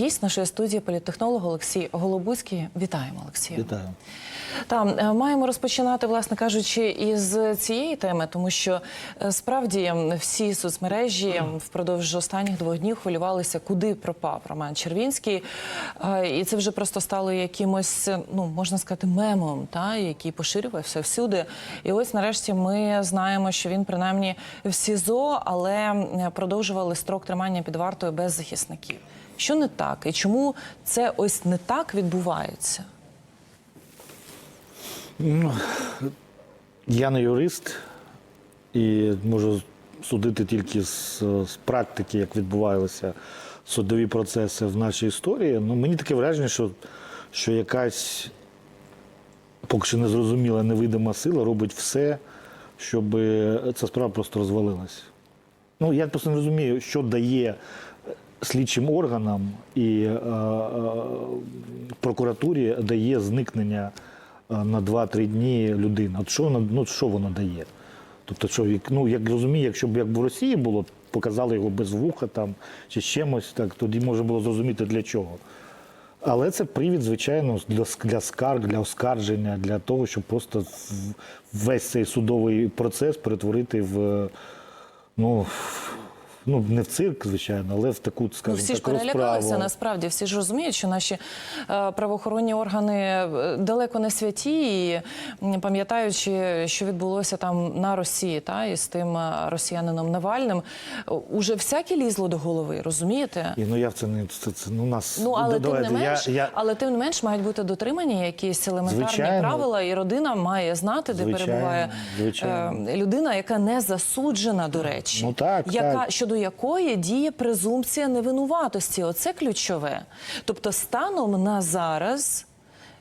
Гість нашої студії політтехнолог Олексій Голобуцький. Вітаємо, Олексію. Вітаю. Там е, маємо розпочинати, власне кажучи, із цієї теми, тому що е, справді всі соцмережі впродовж останніх двох днів хвилювалися, куди пропав Роман Червінський. Е, І це вже просто стало якимось, ну можна сказати, мемом, та який поширювався всюди. І ось нарешті ми знаємо, що він принаймні в СІЗО, але продовжували строк тримання під вартою без захисників. Що не так, і чому це ось не так відбувається? Ну, Я не юрист і можу судити тільки з, з практики, як відбувалися судові процеси в нашій історії. Ну, мені таке враження, що, що якась поки що незрозуміла невидима сила робить все, щоб ця справа просто розвалилась. Ну, я просто не розумію, що дає слідчим органам і е, е, прокуратурі дає зникнення е, на 2-3 дні людини. От що воно, ну, що воно дає? Тобто, що, ну, як розумію, якщо б як в Росії було, показали його без вуха там, чи чимось, так, тоді можна було зрозуміти для чого. Але це привід, звичайно, для скарг, для оскарження, для того, щоб просто весь цей судовий процес перетворити в. Ну, ну не в цирк, звичайно, але в таку, Ну, скажімо всі ж перелякалися насправді. Всі ж розуміють, що наші е, правоохоронні органи е, далеко не святі, і пам'ятаючи, що відбулося там на Росії, та із тим е, росіянином Навальним, е, уже всяке лізло до голови, розумієте? І, ну я в це не це, це ну нас Ну але тим не менш, я, я, але тим не менш мають бути дотримані якісь елементарні Звичайно. правила, і родина має знати, де Звичайно, перебуває звичайно. е, людина, яка не засуджена, до речі, Ну, так, яка так. щодо якої діє презумпція невинуватості. Оце ключове. Тобто, станом на зараз.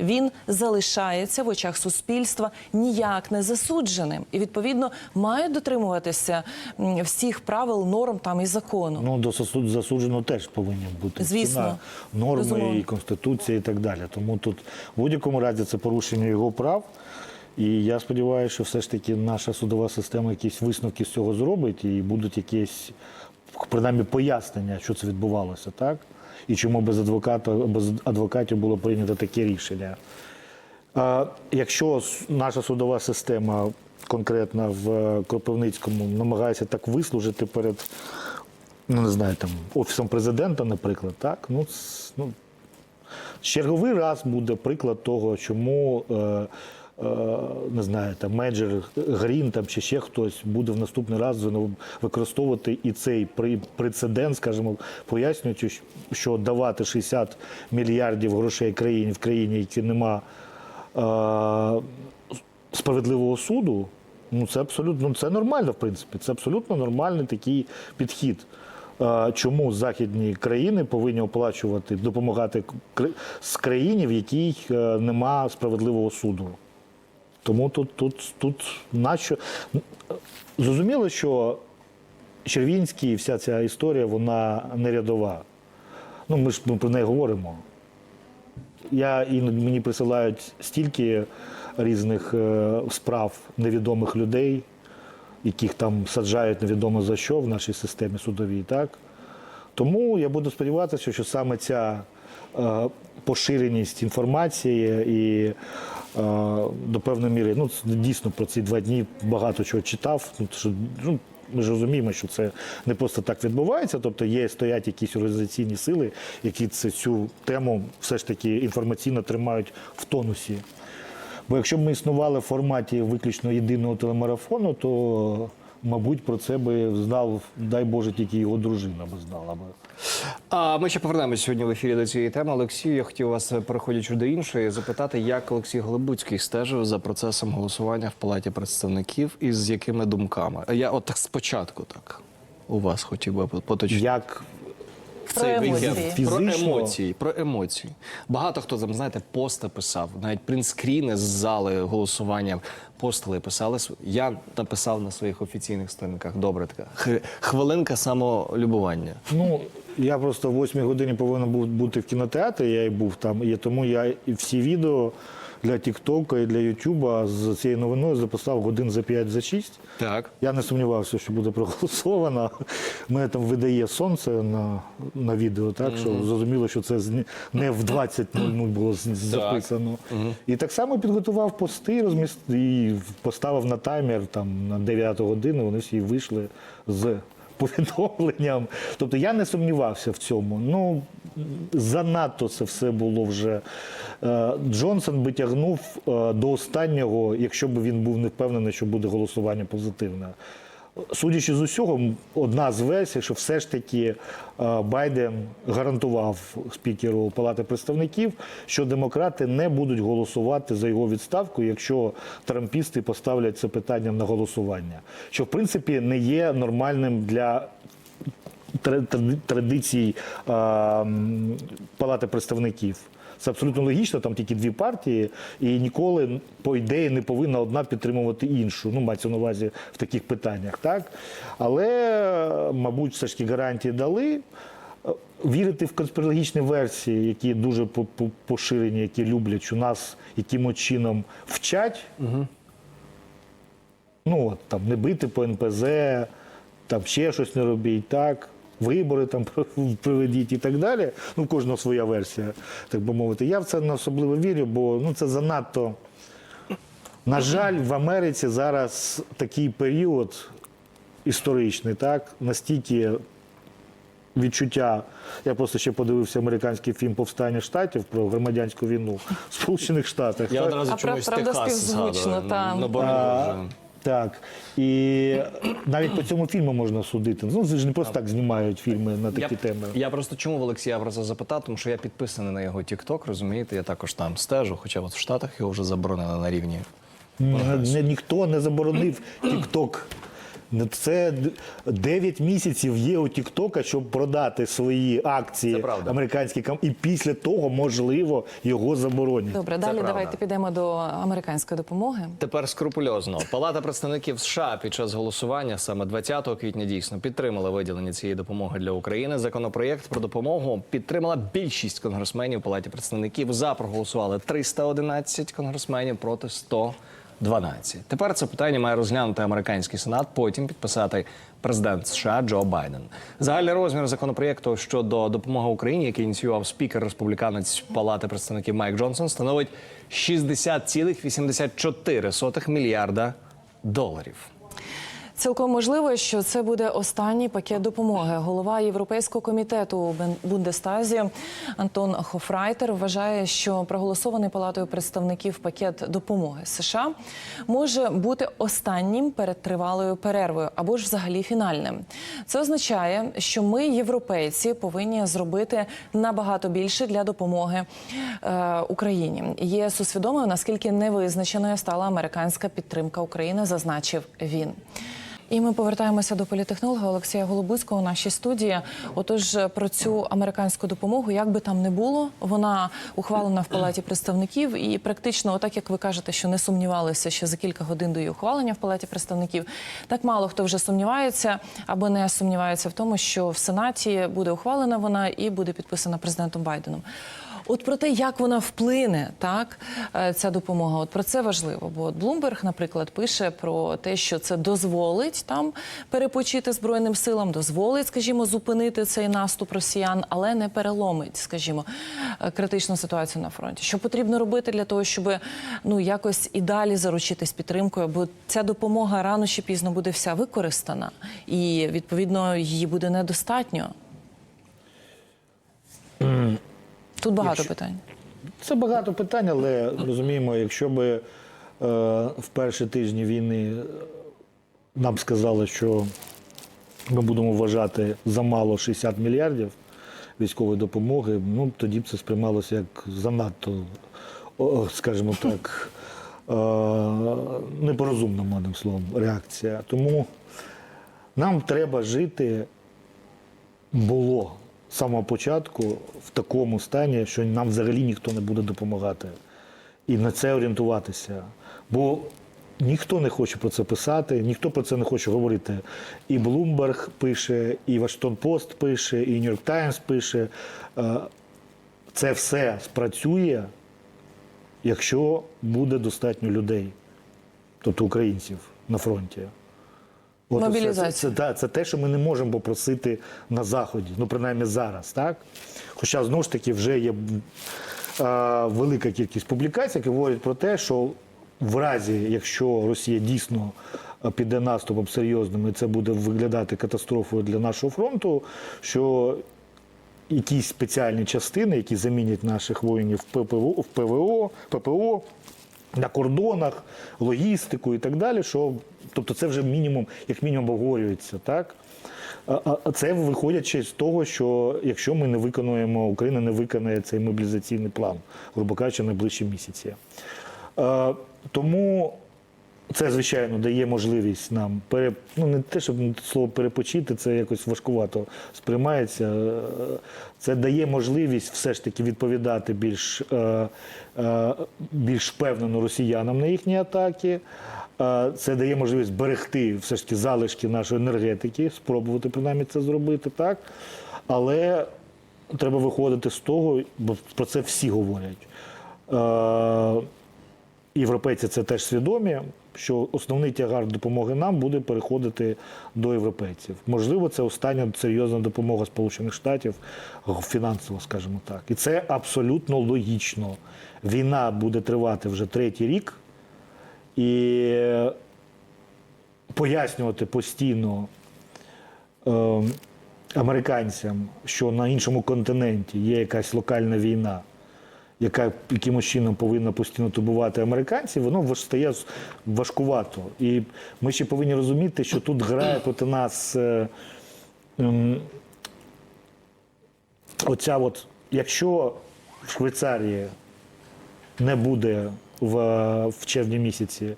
Він залишається в очах суспільства ніяк не засудженим, і відповідно мають дотримуватися всіх правил, норм там і закону. ну до засуд- засудженого теж повинні бути Звісно. ціна, норми Безумовно. і конституція і так далі. Тому тут в будь-якому разі це порушення його прав. І я сподіваюся, що все ж таки наша судова система якісь висновки з цього зробить, і будуть якісь принаймні пояснення, що це відбувалося, так? І чому без адвоката, без адвокатів було прийнято таке рішення. А Якщо наша судова система конкретно в е, Кропивницькому намагається так вислужити перед, ну не знаю, там офісом президента, наприклад, так ну, ну черговий раз буде приклад того, чому. Е, не знаю, там менеджер Грін там чи ще хтось буде в наступний раз використовувати і цей прецедент, скажімо, пояснюючи, що давати 60 мільярдів грошей країні в країні, які нема е, справедливого суду, ну це абсолютно ну, це нормально, в принципі. Це абсолютно нормальний такий підхід. Е, Чому західні країни повинні оплачувати, допомагати з країні, в якій е, нема справедливого суду? Тому тут, тут, тут нащо зрозуміло, що Червінський і вся ця історія, вона не рядова. Ну, ми ж ми про неї говоримо. Я іноді мені присилають стільки різних е, справ невідомих людей, яких там саджають невідомо за що в нашій системі судовій, так? Тому я буду сподіватися, що саме ця е, поширеність інформації і до певної міри, ну дійсно про ці два дні багато чого читав. Ну, ну, ми ж розуміємо, що це не просто так відбувається. Тобто є стоять якісь організаційні сили, які цю тему все ж таки інформаційно тримають в тонусі. Бо якщо б ми існували в форматі виключно єдиного телемарафону, то, мабуть, про це би знав, дай Боже, тільки його дружина би знала би. А ми ще повернемося сьогодні в ефірі до цієї теми. Олексію, я хотів вас, е, переходячи до іншої, запитати, як Олексій Глибуцький стежив за процесом голосування в Палаті представників і з якими думками. Я от так спочатку так у вас хотів би поточити. Як в Про цей емоції. Фізично? Про емоції, про емоції. Багато хто там, знаєте, пости писав, навіть принтскріни з зали голосування постили писали. Я написав на своїх офіційних сторінках. Добре, така хвилинка самолюбування. Ну, я просто в 8 годині повинен був бути в кінотеатрі, я і був там, і тому я і всі відео для Тіктока і для Ютуба з цією новиною записав годин за 5 за 6. Так. Я не сумнівався, що буде проголосовано. Мене там видає сонце на, на відео, так що зрозуміло, що це не в 20.00 було записано. І так само підготував пости, розміст і поставив на таймер там на 9 годину. Вони всі вийшли з повідомленням. Тобто я не сумнівався в цьому. Ну занадто це все було вже. Е, Джонсон би тягнув е, до останнього, якщо б він був не впевнений, що буде голосування позитивне. Судячи з усього, одна з версій, що все ж таки е, Байден гарантував спікеру Палати представників, що демократи не будуть голосувати за його відставку, якщо трампісти поставлять це питанням на голосування. Що в принципі не є нормальним для традицій Палати представників. Це абсолютно логічно, там тільки дві партії, і ніколи, по ідеї, не повинна одна підтримувати іншу. Ну, мається на увазі в таких питаннях, так? Але, мабуть, все ж таки гарантії дали. Вірити в конспірологічні версії, які дуже по- по- поширені, які люблять, що нас якимось чином вчать, ну от там не бити по НПЗ, там ще щось не робіть, так. Вибори там проведіть і так далі. Ну, кожного своя версія, так би мовити. Я в це не особливо вірю, бо ну, це занадто. На жаль, в Америці зараз такий період історичний, так, настільки відчуття. Я просто ще подивився американський фільм Повстання штатів про громадянську війну в Сполучених Штатах. Я одразу чомусь Техас згадую. Так. І навіть по цьому фільму можна судити. Ну, це ж не просто так знімають фільми на такі я, теми. Я просто чому в Олексія про це запитав, тому що я підписаний на його Тікток, розумієте, я також там стежу, хоча от в Штатах його вже заборонили на рівні. Не, ніхто не заборонив TikTok. Це 9 місяців є у Тіктока, щоб продати свої акції правда. американські ком- і після того, можливо, його заборонять. Добре, Це далі правда. давайте підемо до американської допомоги. Тепер скрупульозно. Палата представників США під час голосування саме 20 квітня дійсно підтримала виділення цієї допомоги для України. Законопроєкт про допомогу підтримала більшість конгресменів у Палаті представників. За проголосували 311 конгресменів проти 112. Тепер це питання має розглянути американський сенат, потім підписати президент США Джо Байден. Загальний розмір законопроєкту щодо допомоги Україні, який ініціював спікер республіканець Палати представників Майк Джонсон, становить 60,84 мільярда доларів. Цілком можливо, що це буде останній пакет допомоги. Голова Європейського комітету у Бундестазі Антон Хофрайтер вважає, що проголосований палатою представників пакет допомоги США може бути останнім перед тривалою перервою або ж взагалі фінальним. Це означає, що ми, європейці, повинні зробити набагато більше для допомоги е, Україні. ЄС усвідомив, наскільки невизначеною стала американська підтримка України, зазначив він. І ми повертаємося до політехнолога Олексія Голобуцького у нашій студії. Отож, про цю американську допомогу, як би там не було, вона ухвалена в палаті представників, і практично, отак як ви кажете, що не сумнівалися ще за кілька годин до її ухвалення в палаті представників, так мало хто вже сумнівається або не сумнівається в тому, що в сенаті буде ухвалена вона і буде підписана президентом Байденом. От про те, як вона вплине, так е, ця допомога, от про це важливо. Бо от Блумберг, наприклад, пише про те, що це дозволить там перепочити збройним силам, дозволить, скажімо, зупинити цей наступ росіян, але не переломить, скажімо, е, критичну ситуацію на фронті. Що потрібно робити для того, щоб ну якось і далі заручитись підтримкою, бо ця допомога рано чи пізно буде вся використана, і відповідно її буде недостатньо. Тут багато Якщо- питань. Це багато питань, але розуміємо, якщо би е, в перші тижні війни нам сказали, що ми будемо вважати замало 60 мільярдів військової допомоги, ну тоді б це сприймалося як занадто, скажімо так, е, непорозумним одним словом реакція. Тому нам треба жити було з самого початку в такому стані, що нам взагалі ніхто не буде допомагати. І на це орієнтуватися. Бо ніхто не хоче про це писати, ніхто про це не хоче говорити. І Bloomberg пише, і Washington Post пише, і York Times пише. Е, Це все спрацює якщо буде достатньо людей, тобто українців на фронті. От це- Мобілізація. Це, це, та- це те, що ми не можемо попросити на Заході, ну принаймні зараз, так? Хоча знову ж таки вже є а, велика кількість публікацій, які говорять про те, що в разі, якщо Росія дійсно піде наступом серйозним, і це буде виглядати катастрофою для нашого фронту, що якісь спеціальні частини, які замінять наших воїнів в ППО, в ПВО, ППО на кордонах, логістику і так далі. Що, тобто це вже мінімум, як мінімум обговорюється, так? Це виходячи з того, що якщо ми не виконуємо, Україна не виконає цей мобілізаційний план, грубо кажучи, найближчі місяці. Е, Тому це, звичайно, дає можливість нам пере... ну, не те, щоб слово перепочити, це якось важкувато сприймається. Це дає можливість все ж таки відповідати більш, е, е, більш впевнено росіянам на їхні атаки. Е, Це дає можливість берегти все ж таки залишки нашої енергетики, спробувати принаймні це зробити, так. Але треба виходити з того, бо про це всі говорять. Європейці це теж свідомі, що основний тягар допомоги нам буде переходити до європейців. Можливо, це остання серйозна допомога Сполучених Штатів фінансово, скажімо так. І це абсолютно логічно. Війна буде тривати вже третій рік, і пояснювати постійно е, американцям, що на іншому континенті є якась локальна війна, яка якимось чином повинна постійно турбувати американців, воно стає важкувато. І ми ще повинні розуміти, що тут грає проти нас е, ем, оця от, якщо в Швейцарії не буде в, в червні місяці,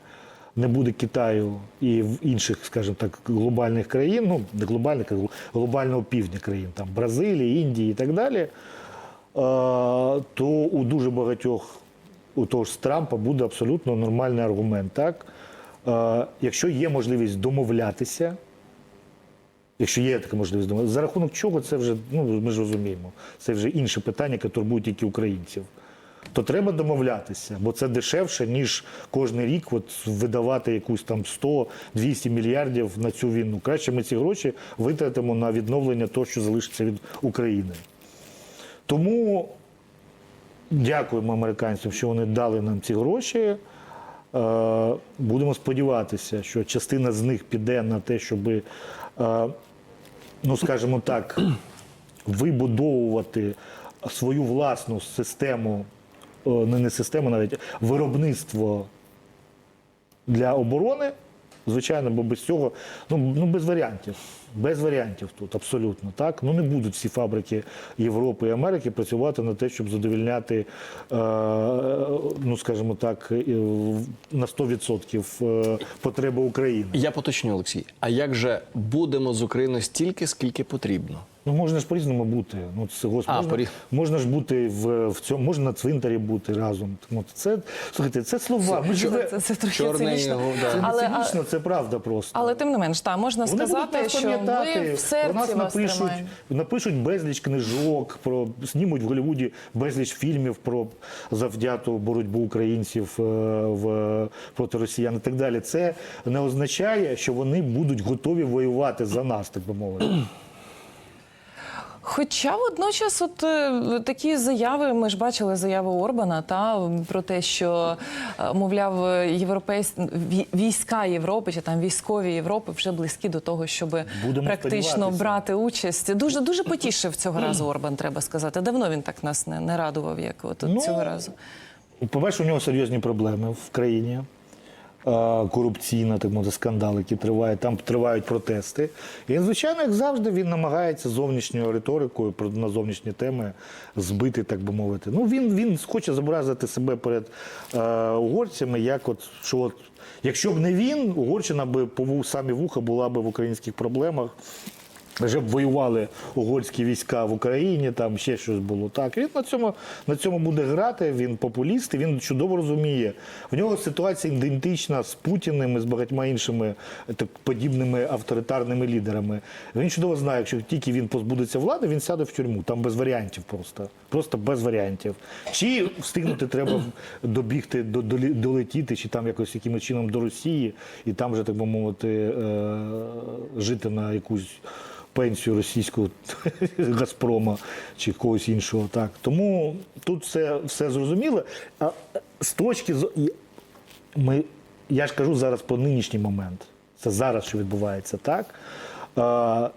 не буде Китаю і в інших, скажімо так, глобальних країн, ну не глобальних, а глобального півдня країн, там Бразилії, Індії і так далі, е, то у дуже багатьох у того ж Трампа буде абсолютно нормальний аргумент. Так? Якщо є можливість домовлятися, Якщо є така можливість домовлятися, за рахунок чого це вже, ну ми ж розуміємо, це вже інше питання, яке турбує тільки українців. То треба домовлятися, бо це дешевше, ніж кожен рік от видавати якусь там 100-200 мільярдів на цю війну. Краще ми ці гроші витратимо на відновлення того, що залишиться від України. Тому дякуємо американцям, що вони дали нам ці гроші. Е, Будемо сподіватися, що частина з них піде на те, щоб, е, ну скажімо так, вибудовувати свою власну систему, не не систему навіть, виробництво для оборони. Звичайно, бо без цього, ну, ну без варіантів. Без варіантів тут абсолютно так. Ну не будуть всі фабрики Європи і Америки працювати на те, щоб задовільняти, е, ну скажімо так, е, на 100% е, потреби України. Я поточню, Олексій. А як же будемо з Україною стільки, скільки потрібно? Ну можна ж по-різному бути. Ну це гос- А, можна, порі- можна ж бути в, в цьому, можна на цвинтарі бути разом. Ну це слухайте, це слова. Ми живе. Це, це трохи цинічно. його, да. Це не Але, а- цинічно, це правда просто. але тим не менш, та можна Вони сказати, що в про нас напишуть, вас напишуть безліч книжок, про знімуть в Голлівуді безліч фільмів про завдяту боротьбу українців е, в проти росіян і так далі. Це не означає, що вони будуть готові воювати за нас, так би мовити. Хоча водночас, от е, такі заяви, ми ж бачили заяву Орбана та про те, що е, мовляв, європейсь... війська Європи чи там військові Європи вже близькі до того, щоб Будемо практично брати участь. Дуже дуже потішив цього разу Орбан, треба сказати. Давно він так нас не, не радував, як от, от Ну, цього разу. По-перше, у нього серйозні проблеми в країні. Е, Корупційна, так мовити, скандал, який триває, там тривають протести. І, звичайно, як завжди, він намагається зовнішньою риторикою на зовнішні теми збити, так би мовити. Ну, він, він хоче зобразити себе перед е, угорцями, як от, що от, якщо б не він, Угорщина би по самі вуха була б в українських проблемах. Вже б воювали угорські війська в Україні, там ще щось було. Так, він на цьому, на цьому буде грати, він популіст, і він чудово розуміє. В нього ситуація ідентична з Путіним і з багатьма іншими е, так, подібними авторитарними лідерами. Він чудово знає, якщо тільки він позбудеться влади, він сяде в тюрму. Там без варіантів просто. Просто без варіантів. Чи встигнути треба добігти, долетіти, чи там якось якимось чином до Росії, і там вже, так би мовити, е, жити на якусь пенсію російського Газпрома чи когось іншого. Так. Тому тут все, все зрозуміло. А з точки з і ми, я ж кажу зараз про нинішній момент. Це зараз, що відбувається, так? А,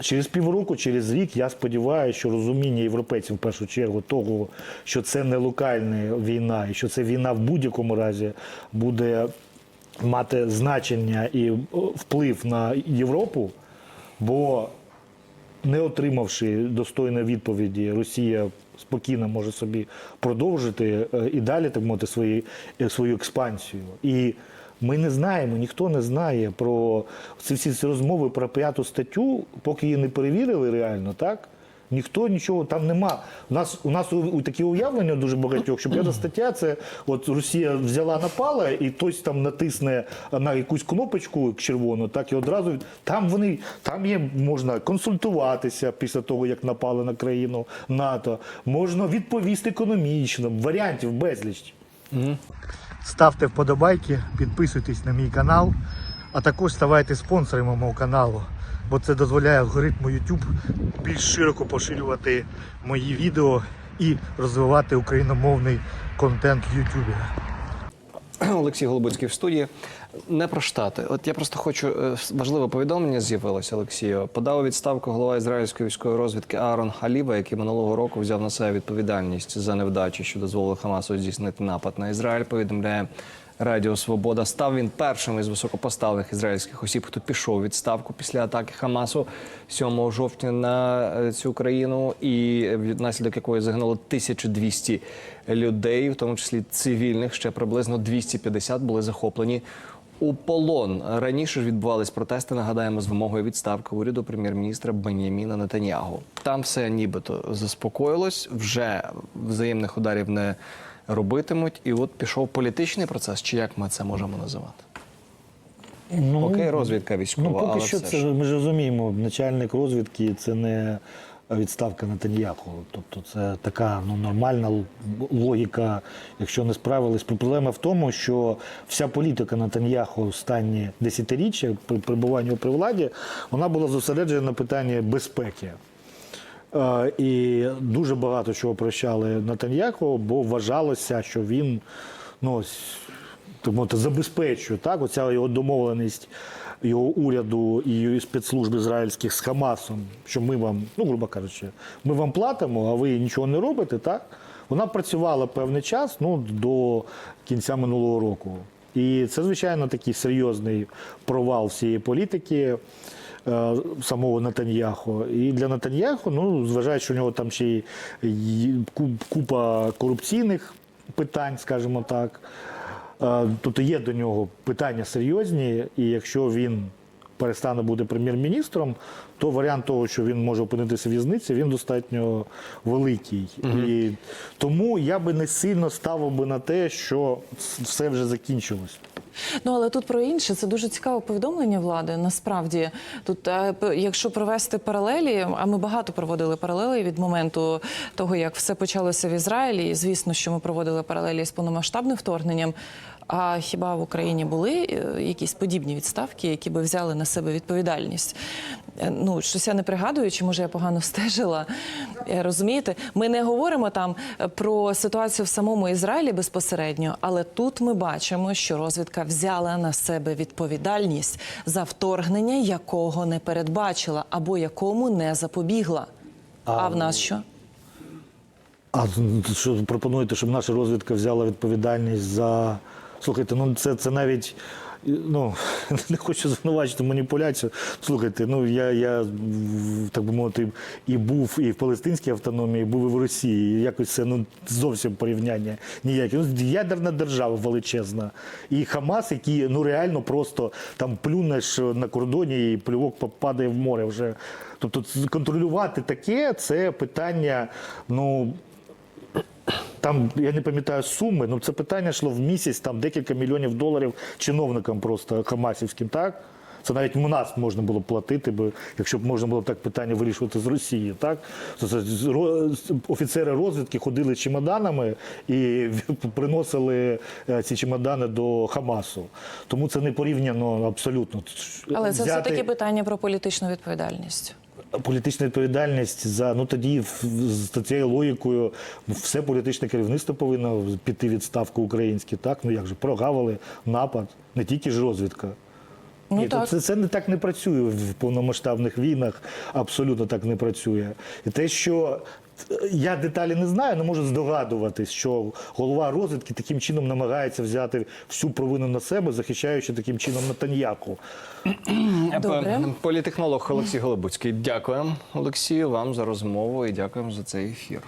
через півроку, через рік, я сподіваюся, що розуміння європейців в першу чергу того, що це не локальна війна, і що це війна в будь-якому разі буде мати значення і вплив на Європу, бо не отримавши достойної відповіді, Росія спокійно може собі продовжити е, і далі так мовити свої, е, свою експансію. І ми не знаємо, ніхто не знає про ці всі ці розмови про п'яту статтю, поки її не перевірили реально, так? Ніхто нічого там нема. У нас у нас у, такі уявлення дуже багатьох, що п'ята стаття це от Росія взяла напала, і хтось там натисне на якусь кнопочку червону, так і одразу там вони там є можна консультуватися після того, як напали на країну НАТО. Можна відповісти економічно, варіантів безліч. Ставте вподобайки, підписуйтесь на мій канал, а також ставайте спонсорами мого каналу, бо це дозволяє алгоритму YouTube більш широко поширювати мої відео і розвивати україномовний контент в YouTube. Олексій Голубицький в студії. Не про штати. От я просто хочу е, важливе повідомлення з'явилося Олексію. Подав відставку голова ізраїльської військової розвідки Аарон Халіва, який минулого року взяв на себе відповідальність за невдачі, що дозволили Хамасу здійснити напад на Ізраїль. Повідомляє Радіо Свобода. Став він першим із високопоставлених ізраїльських осіб, хто пішов відставку після атаки Хамасу 7 жовтня на е, цю країну, і внаслідок якої загинуло 1200 людей, в тому числі цивільних. Ще приблизно 250 були захоплені у полон. Раніше ж відбувались протести. Нагадаємо, з вимогою відставки уряду прем'єр-міністра Беняміна Нетаньягу. Там все нібито заспокоїлось, вже взаємних ударів не робитимуть. І от пішов політичний процес, чи як ми це можемо називати? Ну, Окей, розвідка військова. Ну, поки але що це ж. ми ж розуміємо, начальник розвідки це не відставка Натаньяху. Тобто це така ну, нормальна логіка, якщо не справились. Проблема в тому, що вся політика Натаньяху останні десятиріччя при перебуванні при владі, вона була зосереджена на питанні безпеки. Е, І дуже багато чого прощали Натаньяху, бо вважалося, що він ну, так мовити, забезпечує так, оця його домовленість його уряду і спецслужб ізраїльських з Хамасом, що ми вам, ну грубо кажучи, ми вам платимо, а ви нічого не робите, так? Вона працювала певний час ну, до кінця минулого року. І це, звичайно, такий серйозний провал всієї політики самого Натаньяху. І для Натаньяху, ну, зважаючи, що у нього там ще й купа корупційних питань, скажімо так. тут Тобто є до нього питання серйозні, і якщо він перестане бути прем'єр-міністром, то варіант того, що він може опинитися в в'язниці, він достатньо великий. І тому я би не сильно ставив би на те, що все вже закінчилось. Ну але тут про інше це дуже цікаве повідомлення влади. Насправді тут, е, якщо провести паралелі, а ми багато проводили паралелі від моменту того, як все почалося в Ізраїлі. І звісно, що ми проводили паралелі з повномасштабним вторгненням. А хіба в Україні були е, якісь подібні відставки, які би взяли на себе відповідальність? Е, Ну щось я не пригадую, чи може я погано стежила. Е, Розумієте, ми не говоримо там про ситуацію в самому Ізраїлі безпосередньо, але тут ми бачимо, що розвідка взяла на себе відповідальність за вторгнення, якого не передбачила або якому не запобігла. А, в нас що? А що пропонуєте, щоб наша розвідка взяла відповідальність за Слухайте, ну це, це навіть. Ну, не хочу звинувачити маніпуляцію. Слухайте, ну я, я так би мовити, і був і в Палестинській автономії, і був і в Росії. І якось це ну зовсім порівняння ніяке. Ну, ядерна держава величезна. І Хамас, який ну реально просто там плюнеш на кордоні і плювок попадає в море вже. Тобто контролювати таке це питання, ну. Там я не пам'ятаю суми, ну це питання йшло в місяць, там декілька мільйонів доларів чиновникам просто хамасівським, так? Це навіть у нас можна було платити, бо якщо б можна було так питання вирішувати з Росії, так? Це офіцери розвідки ходили чемоданами і приносили е, ці чемодани до Хамасу. Тому це не порівняно абсолютно. Але це Взяти- все таки питання про політичну відповідальність. Політична відповідальність за ну тоді за з цією логікою все політичне керівництво повинно піти відставку українське. Так ну як же прогавили напад, не тільки ж розвідка. Ну Ні, так. Це, це не так не працює в повномасштабних війнах, абсолютно так не працює. І те, що я деталі не знаю, але можу здогадуватись, що голова розвідки таким чином намагається взяти всю провину на себе, захищаючи таким чином Натаньяку. Добре. Політехнолог Олексій Голобуцький. Дякуємо, Олексію, вам за розмову і дякуємо за цей ефір.